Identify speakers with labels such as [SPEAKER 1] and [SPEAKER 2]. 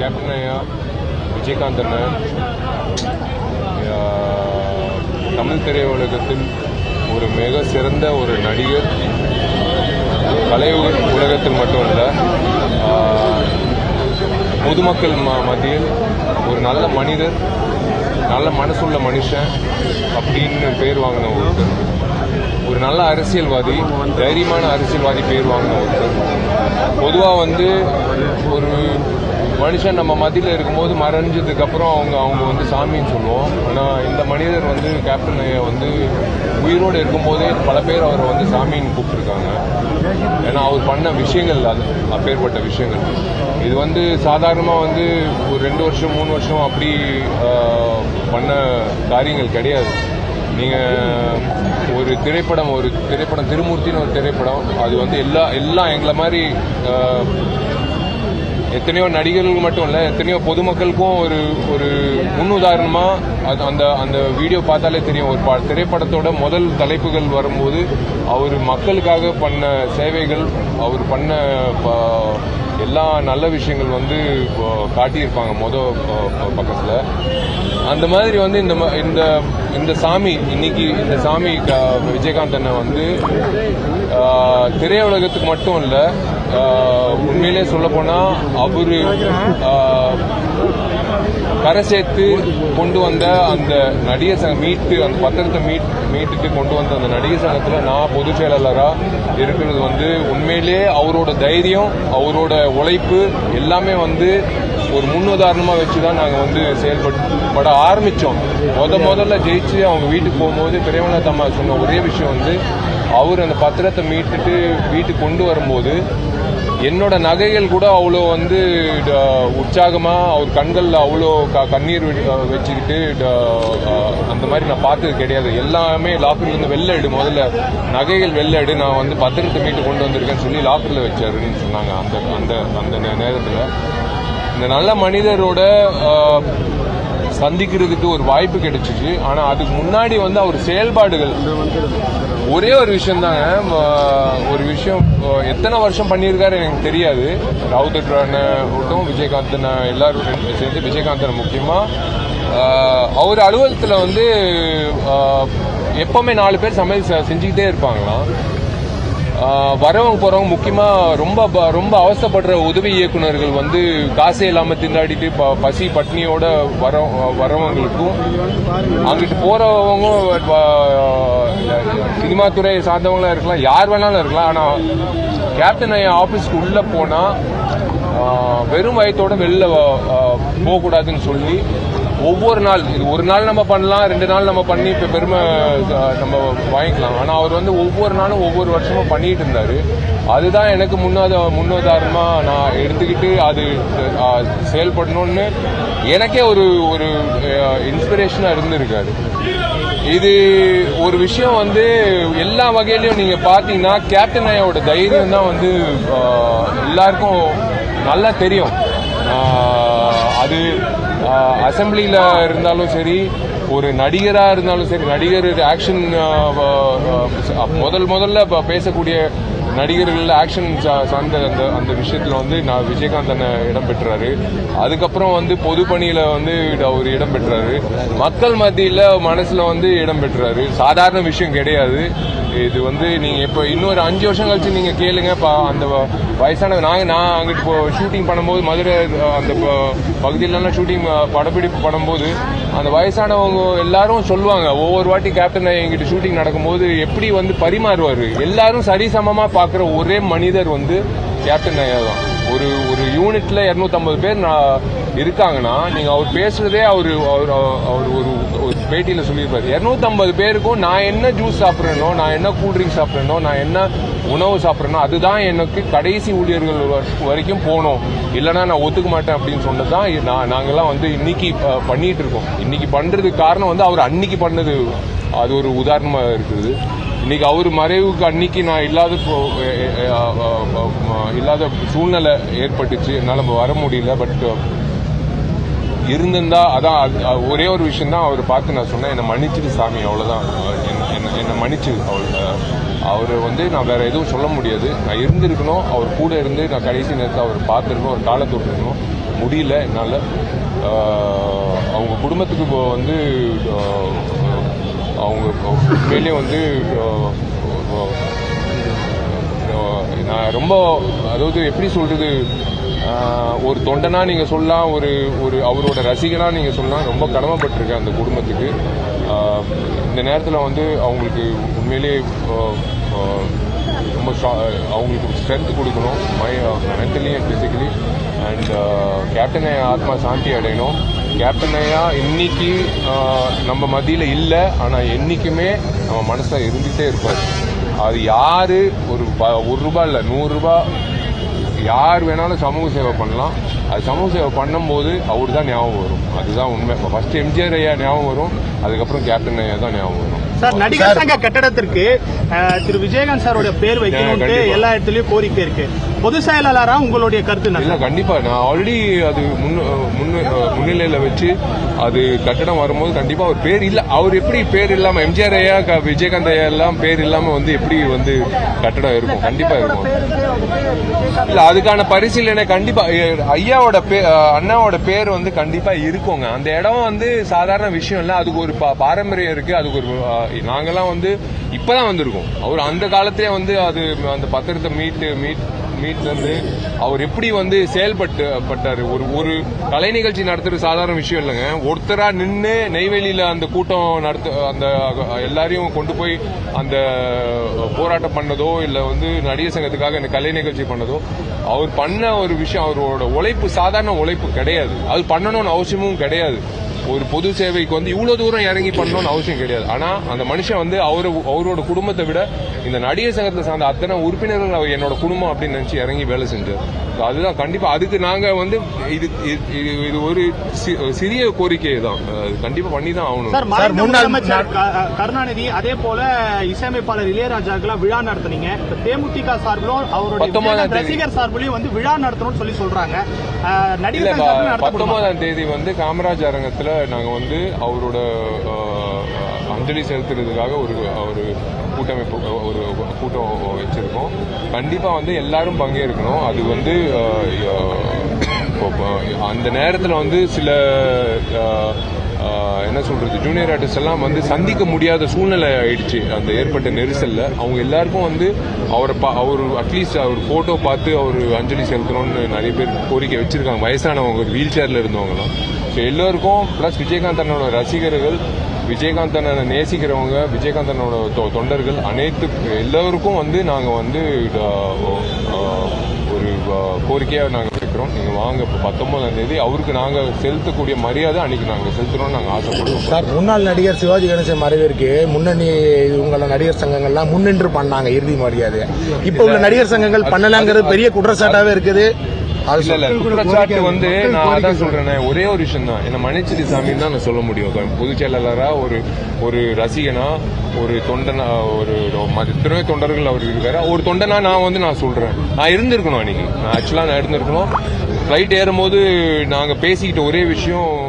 [SPEAKER 1] Captain ஐயா விஜயகாந்த் அண்ணன் தமிழ் திரையுலகத்தில் ஒரு மிக சிறந்த ஒரு நடிகர். கலை உலகத்தில் மட்டும் இல்லை பொதுமக்கள் மத்தியில் ஒரு நல்ல மனிதர் நல்ல மனசுள்ள மனுஷன் அப்படின்னு பேர் வாங்கின ஒருத்தர். ஒரு நல்ல அரசியல்வாதி தைரியமான அரசியல்வாதி பேர் வாங்கின ஒருத்தர். பொதுவாக வந்து ஒரு மனுஷன் நம்ம மத்தியில் இருக்கும்போது மறைஞ்சதுக்கு அப்புறம் அவங்க அவங்க வந்து சாமின்னு சொல்லுவோம். ஆனால் இந்த மனிதர் வந்து கேப்டன் ஐயா வந்து உயிரோடு இருக்கும்போதே பல பேர் அவரை வந்து சாமின்னு கூப்பிட்டுருக்காங்க. ஏன்னா அவர் பண்ண விஷயங்கள் அது அப்பேற்பட்ட விஷயங்கள். இது வந்து சாதாரணமாக வந்து ஒரு ரெண்டு வருஷம் மூணு வருஷம் அப்படி பண்ண காரியங்கள் கிடையாது. நீங்கள் ஒரு திரைப்படம் ஒரு திரைப்படம் திருமூர்த்தின்னு ஒரு திரைப்படம் அது வந்து எல்லா எல்லாம் எங்களை மாதிரி எத்தனையோ நடிகர்கள் மட்டும் இல்லை எத்தனையோ பொதுமக்களுக்கும் ஒரு ஒரு முன் உதாரணமாக அது அந்த அந்த வீடியோ பார்த்தாலே தெரியும். ஒரு ப- திரைப்படத்தோட முதல் தலைப்புகள் வரும்போது அவர் மக்களுக்காக பண்ண சேவைகள் அவர் பண்ண ப- எல்லா நல்ல விஷயங்கள் வந்து காட்டியிருப்பாங்க மொதல் பக்கத்தில். அந்த மாதிரி வந்து இந்த இந்த இந்த சாமி இன்னைக்கு இந்த சாமி க- விஜயகாந்த் அண்ணன் வந்து திரையுலகத்துக்கு மட்டும் இல்லை உண்மையிலே சொல்ல போனா அவரு கரை சேர்த்து கொண்டு வந்த அந்த நடிகர் சங்கம் மீட்டு அந்த பத்திரத்தை மீட் மீட்டுட்டு கொண்டு வந்த அந்த நடிகர் சங்கத்தில் நான் பொதுச் செயலாளராக இருக்கிறது வந்து உண்மையிலே அவரோட தைரியம் அவரோட உழைப்பு எல்லாமே வந்து ஒரு முன்னுதாரணமாக வச்சு தான் நாங்கள் வந்து செயல்பட ஆரம்பித்தோம் முத முதல்ல ஜெயிச்சு அவங்க வீட்டுக்கு போகும்போது பிரேமநாத் அம்மா சொன்ன ஒரே விஷயம் வந்து அவர் அந்த பத்திரத்தை மீட்டுட்டு வீட்டுக்கு கொண்டு வரும்போது என்னோட நகைகள் கூட அவ்வளோ வந்து ட- அவர் கண்களில் அவ்வளோ க- கண்ணீர் வச்சுக்கிட்டு அந்த மாதிரி நான் பார்த்தது கிடையாது. எல்லாமே லாக்கர்லேருந்து வெளில எடு முதல்ல நகைகள் வெளில எடு நான் வந்து பத்திரத்தை மீட்டு கொண்டு வந்திருக்கேன்னு சொல்லி லாக்கரில் வச்சாருன்னு சொன்னாங்க அந்த அந்த அந்த நேரத்தில். இந்த நல்ல மனிதரோட சந்திக்கிறதுக்கு ஒரு வாய்ப்பு கிடைச்சிச்சு. ஆனால் அதுக்கு முன்னாடி வந்து அவர் செயல்பாடுகள் ஒரே ஒரு விஷயம் தாங்க ஒரு விஷயம் எத்தனை வருஷம் பண்ணியிருக்காரு எனக்கு தெரியாது. ராவுத் விட்டும் விஜயகாந்தனை எல்லாரும் சேர்ந்து விஜயகாந்தனை முக்கியமாக அவர் அலுவலகத்தில் வந்து எப்பவுமே நாலு பேர் சமையல் செஞ்சுக்கிட்டே இருப்பாங்களாம். வரவங்க போகிறவங்க முக்கியமாக ரொம்ப ப- ரொம்ப அவஸ்தைப்படுற உதவி இயக்குனர்கள் வந்து காசே இல்லாமல் திண்டாடிட்டு ப- பசி பட்னியோட வர வரவங்களுக்கும் அங்கிட்டு போகிறவங்க சினிமா துறை சார்ந்தவங்களாம் இருக்கலாம் யார் வேணாலும் இருக்கலாம். ஆனால் கேப்டன் ஐயா ஆஃபீஸ்க்கு உள்ளே போனால் வெறும் வயத்தோடு வெளில போகக்கூடாதுன்னு சொல்லி ஒவ்வொரு நாள் இது ஒரு நாள் நம்ம பண்ணலாம் ரெண்டு நாள் நம்ம பண்ணி இப்போ பெருமை நம்ம வாங்கிக்கலாம். ஆனால் அவர் வந்து ஒவ்வொரு நாளும் ஒவ்வொரு வருஷமும் பண்ணிட்டு இருந்தார். அதுதான் எனக்கு முன்னாத முன்னுதாரணமா நான் எடுத்துக்கிட்டு அது செயல்படணும்னு எனக்கே ஒரு ஒரு இன்ஸ்பிரேஷனாக இருந்திருக்காரு. இது ஒரு விஷயம் வந்து எல்லா வகையிலையும் நீங்கள் பார்த்தீங்கன்னா கேப்டன் ஐயாவோட தைரியம் தான் வந்து எல்லாருக்கும் நல்லா தெரியும். அது அசம்பிளியில் இருந்தாலும் சரி ஒரு நடிகராக இருந்தாலும் சரி நடிகர் ஆக்ஷன் முதல் முதல்ல பேசக்கூடிய நடிகர்கள் ஆக்ஷன் சார்ந்த அந்த அந்த விஷயத்தில் வந்து நான் விஜயகாந்த் அண்ணன் இடம் பெற்றாரு. அதுக்கப்புறம் வந்து பொது வந்து அவர் இடம் பெற்றாரு. மக்கள் மத்தியில் மனசில் வந்து இடம் பெற்றாரு. சாதாரண விஷயம் கிடையாது. இது வந்து நீங்கள் இப்போ இன்னொரு அஞ்சு வருஷம் கழிச்சு நீங்கள் கேளுங்க. ப- அந்த வ- வயசான நாங்கள் நான் அங்கிட்டு இப்போ ஷூட்டிங் பண்ணும்போது மதுரை அந்த ப- பகுதியிலலாம் ஷூட்டிங் படப்பிடிப்பு பண்ணும்போது அந்த வயசானவங்க எல்லாரும் சொல்லுவாங்க. ஒவ்வொரு வாட்டி கேப்டன் எங்கிட்ட ஷூட்டிங் நடக்கும்போது எப்படி வந்து பரிமாறுவார்? எல்லாரும் சரிசமமா பார்க்குற ஒரே மனிதர் வந்து கேப்டன் ஐயா தான். ஒரு ஒரு யூனிட்ல 250 பேர் நான் இருக்காங்கன்னா நீங்க அவர் பேசுறதே அவர் அவர் அவர் ஒரு ஒரு பேட்டியில சொல்லியிருப்பாரு. 250 பேருக்கும் நான் என்ன ஜூஸ் சாப்பிட்றேனோ நான் என்ன கூல்ட்ரிங்க் சாப்பிட்றேனோ நான் என்ன உணவு சாப்பிட்றேனோ அதுதான் எனக்கு கடைசி ஊழியர்கள் வரைக்கும் போகணும். இல்லைன்னா நான் ஒத்துக்க மாட்டேன் அப்படின்னு சொன்னது தான் நான் நாங்கெல்லாம் வந்து இன்னைக்கு பண்ணிட்டு இருக்கோம். இன்னைக்கு பண்றதுக்கு காரணம் வந்து அவர் அன்னைக்கு பண்ணது அது ஒரு உதாரணமாக இருக்குது இன்னைக்கு அவர் மறைவுக்கு அன்னைக்கு நான் இல்லாத இல்லாத சூழ்நிலை ஏற்பட்டுச்சு. என்னால் வர முடியல. பட் uh, இருந்திருந்தா அதான் அது- ஒரே ஒரு விஷயம் தான் அவர் பார்த்து நான் சொன்னேன். என்னை மன்னிச்சிடு சாமி அவ்வளோதான் என்ன- என்னை மன்னிச்சு அவர் அவர் வந்து நான் வேற எதுவும் சொல்ல முடியாது. நான் இருந்திருக்கணும். அவர் கூட இருந்து நான் கடைசி நேரத்தில் அவர் பார்த்துருக்கணும். ஒரு காலை தொட்டிருக்கணும். முடியல என்னால். அவங்க குடும்பத்துக்கு இப்போ வந்து அவங்க உண்மையிலேயே வந்து நான் ரொம்ப அதாவது எப்படி சொல்கிறது ஒரு தொண்டனா நீங்கள் சொல்லலாம் ஒரு ஒரு அவரோட ரசிகனாக நீங்கள் சொல்லலாம் ரொம்ப கடமைப்பட்டிருக்கேன் அந்த குடும்பத்துக்கு. இந்த நேரத்தில் வந்து அவங்களுக்கு உண்மையிலேயே ரொம்ப அவங்களுக்கு ஸ்ட்ரென்த் கொடுக்கணும். My mentally and physically and captain ஆத்மா சாந்தி அடையணும். கேப்டன் ஐயா இன்னைக்கு நம்ம மத்தியில் இல்லை ஆனால் என்னைக்குமே நம்ம மனசில் இருந்துகிட்டே இருப்பார். அது யாரு? ஒரு ப- ஒரு ரூபாய் இல்லை நூறு ரூபாய் யார் வேணாலும் சமூக சேவை பண்ணலாம். அது சமூக சேவை பண்ணும்போது அவர் தான் ஞாபகம் வரும். அதுதான் உண்மை. ஃபர்ஸ்ட் எம்ஜிஆர் ஐயா ஞாபகம் வரும். அதுக்கப்புறம் கேப்டன் ஐயா தான் ஞாபகம் வரும்.
[SPEAKER 2] சார் நடிகர் சங்க கட்டடத்திற்கு திரு. விஜயகாந்த் சாரோட பேர் வைக்கணும்னு
[SPEAKER 1] கண்டிப்பா.
[SPEAKER 2] எல்லா இடத்துலயும் கோரிக்கை இருக்கு. பொதுச் செயலாளரா உங்களுடைய கருத்து
[SPEAKER 1] இல்ல கண்டிப்பா. நான் ஆல்ரெடி அது முன்ன- முன்ன- முன்னிலையில வச்சு அது கட்டடம் வரும்போது கண்டிப்பா அவர் பேர் இல்ல அவர் எப்படி பேர் இல்லாம எம்ஜிஆர் ஐயா விஜயகாந்த் ஐயா எல்லாம் பேர் இல்லாம வந்து எப்படி வந்து கட்டடம் இருக்கும்? கண்டிப்பா இருக்கும். இல்ல அதுக்கான பரிசீலனை கண்டிப்பா ஐயாவோட பே அஹ் அண்ணாவோட பேர் வந்து கண்டிப்பா இருக்குங்க. அந்த இடம் வந்து சாதாரண விஷயம் இல்ல அதுக்கு ஒரு பாரம்பரியம் இருக்கு அதுக்கு ஒரு நாங்கெல்லாம் வந்து இப்பதான் வந்திருக்கோம். அவர் அந்த காலத்திலே வந்து அது அந்த பத்திரத்தை மீட்டு மீட் மீட்லேருந்து அவர் எப்படி வந்து செயல்பட்டு பட்டார்? ஒரு ஒரு கலை நிகழ்ச்சி நடத்துகிற சாதாரண விஷயம் இல்லைங்க. ஒருத்தராக நின்று நெய்வேலியில் அந்த கூட்டம் நடத்த அந்த எல்லாரையும் கொண்டு போய் அந்த போராட்டம் பண்ணதோ இல்லை வந்து நடிகர் சங்கத்துக்காக இந்த கலை நிகழ்ச்சி பண்ணதோ அவர் பண்ண ஒரு விஷயம் அவரோட உழைப்பு சாதாரண உழைப்பு கிடையாது. அது பண்ணணும்னு அவசியமும் கிடையாது. ஒரு பொது சேவைக்கு வந்து இவ்வளவு தூரம் இறங்கி பண்ணணும்னு அவசியம் கிடையாது. ஆனா அந்த மனுஷன் வந்து அவரு அவரோட குடும்பத்தை விட இந்த நடிகர் சங்கத்தை சார்ந்த அத்தனை உறுப்பினர்கள் அவர் என்னோட குடும்பம் அப்படின்னு நினைச்சு இறங்கி வேலை செஞ்சார். அதுதான் கண்டிப்பா அதுக்கு நாங்க வந்து இது இது- இது இது ஒரு சி- சிறிய கோரிக்கை தான். அது கண்டிப்பா பண்ணி தான் ஆகணும்
[SPEAKER 2] முதலமைச்சர் கருணாநிதி அதே போல இசையமைப்பாளர் இளையராஜாக்கெல்லாம் விழா நடத்துனீங்க. தேமுதிக சார்பிலும் அவருடைய. ரசிகர் சார்பிலையும் வந்து விழா நடத்தணும்னு சொல்லி சொல்றாங்க. நடிகர்?
[SPEAKER 1] பத்தொன்பதாம் தேதி வந்து காமராஜ் அரங்கத்துல நாங்கள் வந்து அவரோட அஞ்சலி செலுத்துறதுக்காக ஒரு ஒரு கூட்டமைப்பு ஒரு கூட்டம் வச்சுருக்கோம். கண்டிப்பாக வந்து எல்லாரும் பங்கேற்கணும். அது வந்து அந்த நேரத்தில் வந்து சில என்ன சொல்கிறது ஜூனியர் ஆர்டிஸ்ட் எல்லாம் வந்து சந்திக்க முடியாத சூழ்நிலை ஆயிடுச்சு. அந்த ஏற்பட்ட நெரிசலில் அவங்க எல்லாருக்கும் வந்து அவரை பா- அவர் அட்லீஸ்ட் அவர் ஃபோட்டோ பார்த்து அவர் அஞ்சலி செலுத்தணும்னு நிறைய பேர் கோரிக்கை வச்சுருக்காங்க. வயசானவங்க வீல் சேரில் இருந்தவங்கலாம். ஸோ எல்லோருக்கும் ப்ளஸ் விஜயகாந்த் அண்ணனோட ரசிகர்கள் விஜயகாந்த் அண்ணனை நேசிக்கிறவங்க விஜயகாந்த் அண்ணனோட தொ- தொண்டர்கள் அனைத்து எல்லோருக்கும் வந்து நாங்கள் வந்து ஒரு கோரிக்கையாக நாங்கள் வைக்கிறோம் நீங்கள் வாங்க இப்போ பத்தொன்பதாம் தேதி அவருக்கு நாங்கள் செலுத்தக்கூடிய மரியாதை அன்னைக்கு நாங்கள் செலுத்தணும்னு நாங்கள் ஆசைப்படுவோம்
[SPEAKER 3] சார் முன்னாள் நடிகர் சிவாஜி கணேசன் மறைவிற்கு முன்னணி இவங்கள நடிகர் சங்கங்கள்லாம் முன்னின்று பண்ணாங்க இறுதி மரியாதை இப்போ உள்ள நடிகர் சங்கங்கள் பண்ணலாங்கிறது பெரிய குற்றச்சாட்டாகவே இருக்குது.
[SPEAKER 1] குற்றச்சாட்டு வந்து நான் அதான் சொல்றேனே ஒரே ஒரு விஷயம் தான். என்ன மன்னிச்சிரு சாமின்னு தான் நான் சொல்ல முடியும். பொதுச் செயலாளரா ஒரு ஒரு ரசிகனா ஒரு தொண்டனா ஒரு எத்தனையோ தொண்டர்கள் அவர் இருக்காரு. ஒரு தொண்டனா நான் வந்து நான் சொல்றேன். நான் இருந்திருக்கணும் அன்னைக்கு. நான் ஆக்சுவலா நான் இருந்திருக்கணும். ஃபிளைட் ஏறும்போது நாங்க பேசிக்கிட்ட ஒரே விஷயம்